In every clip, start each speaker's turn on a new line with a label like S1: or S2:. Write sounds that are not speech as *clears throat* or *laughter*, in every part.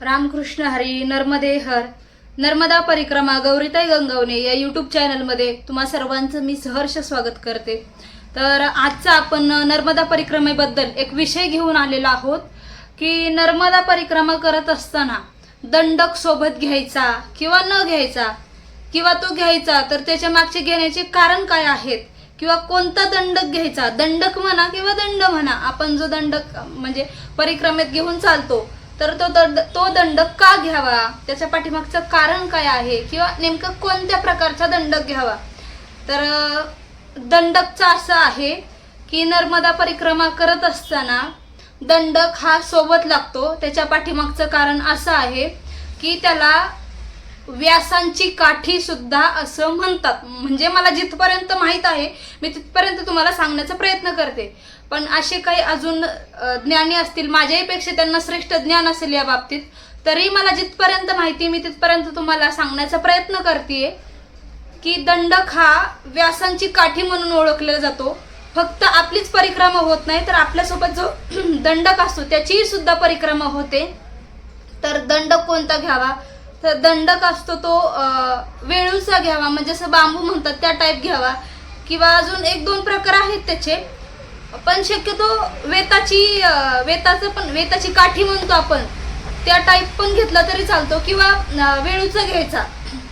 S1: रामकृष्ण हरी नर्मदे हर. नर्मदा परिक्रमा गौरीताई गंगवणे या यूट्यूब चॅनलमध्ये तुम्हा सर्वांचं मी सहर्ष स्वागत करते. तर आजचा आपण नर्मदा परिक्रमेबद्दल एक विषय घेऊन आलेला आहोत की नर्मदा परिक्रमा करत असताना दंडक सोबत घ्यायचा किंवा न घ्यायचा किंवा तो घ्यायचा तर त्याच्या मागचे घेण्याचे कारण काय आहेत किंवा कोणता दंडक घ्यायचा? दंडक म्हणा किंवा दंड म्हणा आपण जो दंडक म्हणजे परिक्रमेत घेऊन चालतो तर तो दंड तो दंडक का घ्यावा? त्याच्या पाठीमागचं कारण काय आहे? किंवा नेमकं कोणत्या प्रकारचा दंडक घ्यावा? तर दंडकचा दंडकचं असं आहे की नर्मदा परिक्रमा करत असताना दंडक हा सोबत लागतो. त्याच्या पाठीमागचं कारण असं आहे की त्याला व्यासांची काठी सुद्धा असं म्हणतात. म्हणजे मला जिथपर्यंत माहीत आहे मी तिथपर्यंत तुम्हाला सांगण्याचा प्रयत्न करते. पण असे काही अजून ज्ञानी असतील. माझ्याहीपेक्षा त्यांना श्रेष्ठ ज्ञान असेल या बाबतीत. तरी मला जिथपर्यंत माहिती मी तिथपर्यंत तुम्हाला सांगण्याचा प्रयत्न करते की दंडक हा व्यासांची काठी म्हणून ओळखला जातो. फक्त आपलीच परिक्रमा होत नाही तर आपल्यासोबत जो *clears throat* दंडक असतो त्याचीही सुद्धा परिक्रमा होते. तर दंडक कोणता घ्यावा? तर दंडक असतो तो वेळूचा घ्यावा. म्हणजे असं बांबू म्हणतात त्या टाईप घ्यावा. किंवा अजून एक दोन प्रकार आहेत त्याचे. पण शक्यतो वेताची वेताचं पण वेताची काठी म्हणतो आपण त्या टाईप पण घेतला तरी चालतो किंवा वेळूचा घ्यायचा.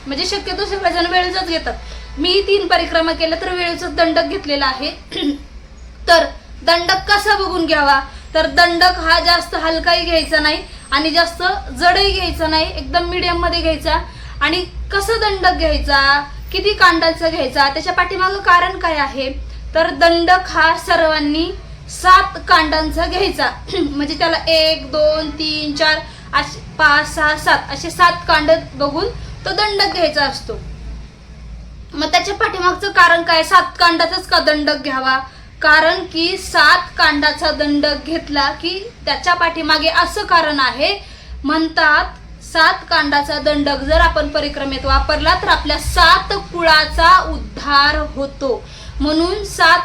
S1: म्हणजे शक्यतो सगळेजण वेळूचाच घेतात. मी तीन परिक्रमा केल्या तर वेळूचाच दंडक घेतलेला आहे. *clears throat* तर दंडक कसा बघून घ्यावा? तर दंडक हा जास्त हलकाही घ्यायचा नाही आणि जास्त जडही घ्यायचा नाही एकदम मीडियममध्ये घ्यायचा. आणि कसं दंडक घ्यायचा? किती कांडाचा घ्यायचा? त्याच्या पाठीमागं कारण काय आहे? तर दंडक हा सर्वांनी सात कांडांचा घ्यायचा. *clears throat* म्हणजे त्याला एक दोन तीन चार असे पाच सहा सात असे सात कांड बघून तो दंडक घ्यायचा असतो. मग त्याच्या पाठीमागचं कारण काय? सात कांडाचाच का दंडक घ्यावा? कारण की सात कांडाचा दंडक घेतला की त्याच्या पाठीमागे असं कारण आहे म्हणतात सात कांडाचा दंडक जर आपण परिक्रमेत वापरला तर आपल्या सात कुळाचा उद्धार होतो. म्हणून सात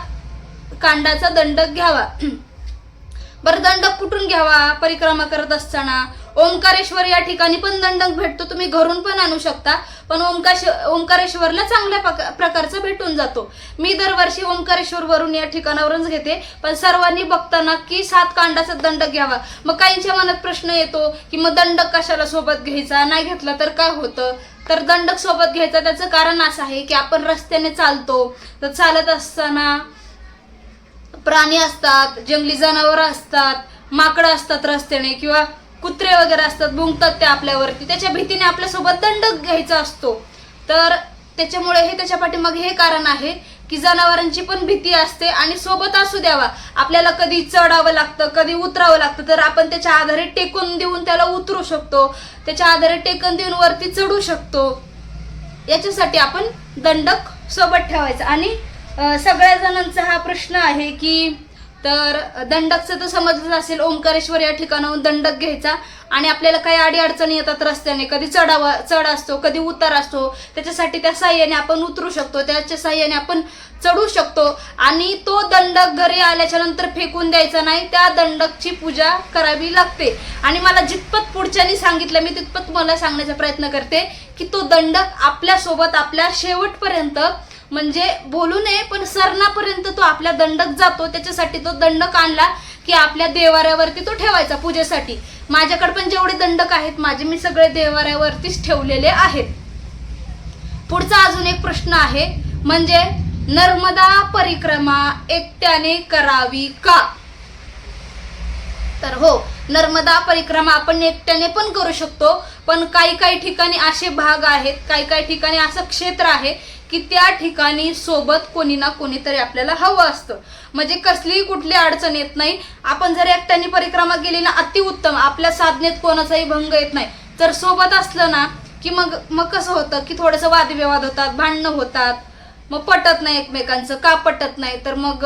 S1: कांडाचा दंडक घ्यावा. *clears throat* बरं दंडक कुठून घ्यावा? परिक्रमा करत असताना ओंकारेश्वर या ठिकाणी पण दंडक भेटतो. तुम्ही घरून पण आणू शकता. पण ओंकाश ओंकारेश्वरला चांगल्या प्रका- प्रकारचा भेटून जातो. मी दरवर्षी ओंकारेश्वर वरून या ठिकाणावरूनच घेते. पण सर्वांनी बघताना की सात कांडाचा दंडक घ्यावा. मग काहींच्या मनात प्रश्न येतो की मग दंडक कशाला सोबत घ्यायचा? नाही घेतला तर काय होतं? तर दंडक सोबत घ्यायचा त्याचं कारण असं आहे की आपण रस्त्याने चालतो. तर चालत असताना प्राणी असतात जंगली जनावर असतात माकडं असतात रस्त्याने किंवा कुत्रे वगैरे असतात भुंकतात ते आपल्यावरती. त्याच्या भीतीने आपल्यासोबत दंड घ्यायचा असतो. तर त्याच्यामुळे हे त्याच्या पाठीमागे हे कारण आहे की जनावरांची पण भीती असते आणि सोबत असू द्यावा. आपल्याला कधी चढावं लागतं कधी उतरावं लागतं तर आपण त्याच्या आधारे टेकून देऊन त्याला उतरू शकतो. त्याच्या आधारे टेकून देऊन वरती चढू शकतो. याच्यासाठी आपण दंडक सोबत ठेवायचा. आणि सगळ्या जणांचा हा प्रश्न आहे की तर दंडकचं तर समजलं असेल ओंकारेश्वर या ठिकाणाहून दंडक घ्यायचा. आणि आपल्याला काही अडी अडचणी येतात रस्त्याने कधी चढावा चढ असतो कधी उतार असतो त्याच्यासाठी त्या साह्याने आपण उतरू शकतो त्याच्या साह्याने आपण चढू शकतो. आणि तो दंडक घरी आल्याच्यानंतर फेकून द्यायचा नाही त्या दंडकची पूजा करावी लागते. आणि मला जितपत पुढच्यानी सांगितलं मी तितपत मला सांगण्याचा प्रयत्न करते की तो दंडक आपल्यासोबत आपल्या शेवटपर्यंत म्हणजे बोलू नये पण सरणापर्यंत तो आपल्या दंडक जातो. त्याच्यासाठी तो दंडक आणला की आपल्या देवाऱ्यावरती तो ठेवायचा पूजेसाठी. माझ्याकडे पण जेवढे दंडक आहेत माझे मी सगळे देवाऱ्यावरतीच ठेवलेले आहेत. पुढचा अजून एक प्रश्न आहे म्हणजे नर्मदा परिक्रमा एकट्याने करावी का? तर हो नर्मदा परिक्रमा आपण एकट्याने पण करू शकतो पण काही काही ठिकाणी असे भाग आहेत काही काही ठिकाणी असं क्षेत्र आहे की त्या ठिकाणी सोबत कोणी ना कोणीतरी आपल्याला हवं असतं. म्हणजे कसलीही कुठली अडचण येत नाही. आपण जर एकट्याने परिक्रमा केली ना अतिउत्तम. आपल्या साधनेत कोणाचाही भंग येत नाही. तर सोबत असलं ना की मग मग कसं होतं की थोडंसं वादविवाद होतात भांडणं होतात. मग पटत नाही एकमेकांचं का पटत नाही? तर मग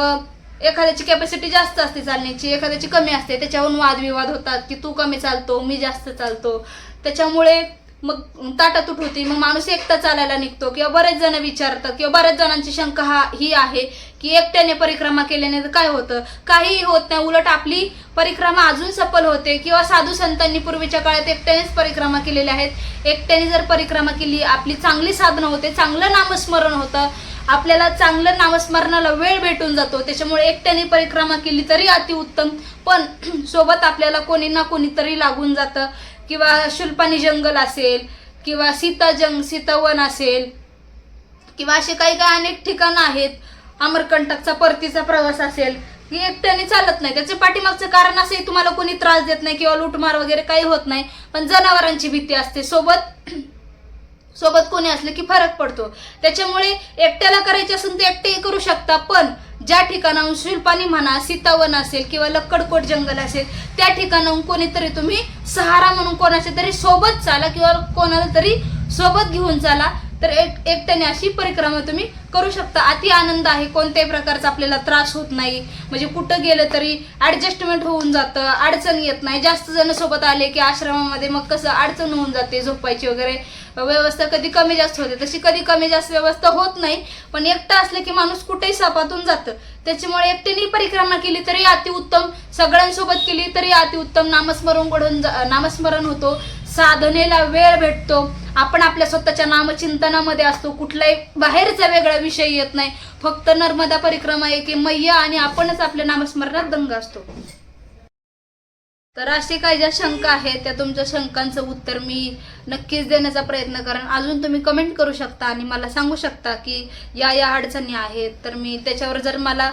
S1: एखाद्याची कॅपॅसिटी जास्त असते चालण्याची एखाद्याची कमी असते. त्याच्यावरून वादविवाद होतात की तू कमी चालतो मी जास्त चालतो. त्याच्यामुळे मग ताटातूट होती मग माणूस एकटा चालायला निघतो किंवा बरेच जण विचारतात किंवा बऱ्याच जणांची शंका हा ही आहे की एकट्याने परिक्रमा केल्याने तर काय होतं? काहीही होत नाही उलट आपली परिक्रमा अजून सफल होते किंवा साधू संतांनी पूर्वीच्या काळात एकट्यानेच परिक्रमा केलेल्या आहेत. एकट्याने जर परिक्रमा केली आपली चांगली साधनं होते चांगलं नामस्मरण होतं आपल्याला चांगलं नामस्मरणाला वेळ भेटून जातो त्याच्यामुळे एकट्याने परिक्रमा केली तरी अतिउत्तम. पण *clears throat* सोबत आपल्याला कोणी ना कोणीतरी लागून जातं. किंवा शुल्पानी जंगल असेल किंवा सीता जंग सीतावन असेल किंवा असे काही काही अनेक ठिकाणं आहेत अमरकंटकचा परतीचा प्रवास असेल की एकट्याने चालत नाही. त्याचे पाठीमागचं कारण असंही तुम्हाला कोणी त्रास देत नाही किंवा लूटमार वगैरे काही होत नाही पण जनावरांची भीती असते. सोबत सोबत कोणी असलं की फरक पडतो. त्याच्यामुळे एकट्याला करायचे असेल तर एकटेही करू शकता पण ज्या ठिकाणाहून शिल्पानी म्हणा सीतावन असेल किंवा लक्कडकोट जंगल असेल त्या ठिकाणाहून कोणीतरी तुम्ही सहारा म्हणून कोणाच्या तरी सोबत चाला किंवा कोणाला तरी सोबत घेऊन चाला. तर एक एकट्याने अशी परिक्रमा तुम्ही करू शकता. अति आनंद आहे कोणत्याही प्रकारचा आपल्याला त्रास होत नाही. म्हणजे कुठं गेलं तरी ॲडजस्टमेंट होऊन जातं अडचण येत नाही. जास्त जण सोबत आले की आश्रमामध्ये मग कसं अडचण होऊन जाते झोपायची वगैरे. व्यवस्था कधी कमी जास्त होते. तशी कधी कमी जास्त व्यवस्था होत नाही पण एकटं असलं की माणूस कुठेही सापातून जातं. त्याच्यामुळे एकट्याने परिक्रमा केली तरी अतिउत्तम सगळ्यांसोबत केली तरी अतिउत्तम नामस्मरण घडून जा- नामस्मरण होतो. साधनेला वेळ भेटतो. आपण आपल्या स्वतःच्या नामचिंतनामध्ये असतो. कुठलाही बाहेरचा वेगळा विषय येत नाही. फक्त नर्मदा परिक्रमा एक की मैया आणि आपणच आपल्या नामस्मरणात दंग असतो. तर असे काही ज्या शंका आहेत त्या तुमच्या शंकांचं उत्तर मी नक्कीच देण्याचा प्रयत्न करेन. अजून तुम्ही कमेंट करू शकता आणि मला सांगू शकता की या या अडचणी आहेत. तर मी त्याच्यावर जर मला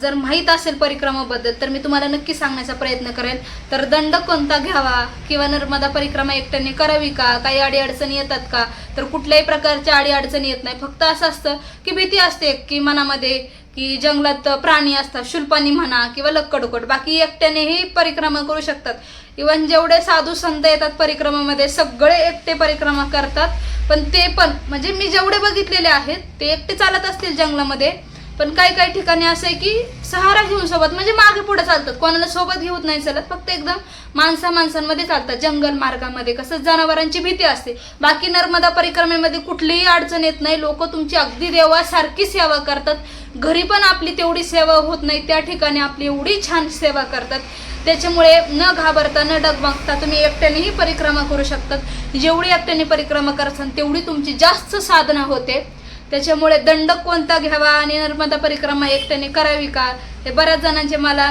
S1: जर माहीत असेल परिक्रमाबद्दल तर मी तुम्हाला नक्की सांगण्याचा प्रयत्न करेन. तर दंड कोणता घ्यावा किंवा नर्मदा परिक्रमा एकट्याने करावी का? काही अडी अडचणी येतात का? तर कुठल्याही प्रकारच्या अडी अडचणी येत नाही. फक्त असं असतं की भीती असते की मनामध्ये की जंगलात प्राणी असतात शुल्पानी म्हणा किंवा लक्कडुकट बाकी एकट्यानेही परिक्रमा करू शकतात. इवन जेवढे साधू संत येतात परिक्रमामध्ये सगळे एकटे परिक्रमा करतात. पण ते पण म्हणजे मी जेवढे बघितलेले आहेत ते एकटे चालत असतील जंगलामध्ये पण काही काही ठिकाणी असं आहे की सहारा घेऊन सोबत म्हणजे मागे पुढे चालतात. कोणाला सोबत घेऊन नाही चालत फक्त एकदम माणसा माणसांमध्ये चालतात. जंगल मार्गामध्ये. कसं जनावरांची भीती असते. बाकी नर्मदा परिक्रमेमध्ये कुठलीही अडचण येत नाही. लोक तुमची अगदी देवासारखी सेवा करतात. घरी पण आपली तेवढी सेवा होत नाही. त्या ठिकाणी आपली एवढी छान सेवा करतात. त्याच्यामुळे न घाबरता न डगमगता तुम्ही एकट्यानेही परिक्रमा करू शकतात. जेवढी एकट्याने परिक्रमा करसान तेवढी तुमची जास्त साधना होते. त्याच्यामुळे दंड कोणता घ्यावा आणि नर्मदा परिक्रमा एकट्याने करावी का? हे बऱ्याच जणांचे मला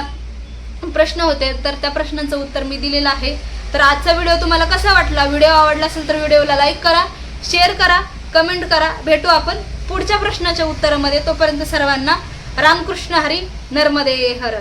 S1: प्रश्न होते. तर त्या प्रश्नांचं उत्तर मी दिलेलं आहे. तर आजचा व्हिडिओ तुम्हाला कसा वाटला? व्हिडिओ आवडला असेल तर व्हिडिओला लाईक करा शेअर करा कमेंट करा. भेटू आपण पुढच्या प्रश्नाच्या उत्तरामध्ये. तोपर्यंत सर्वांना रामकृष्ण हरी नर्मदे हर.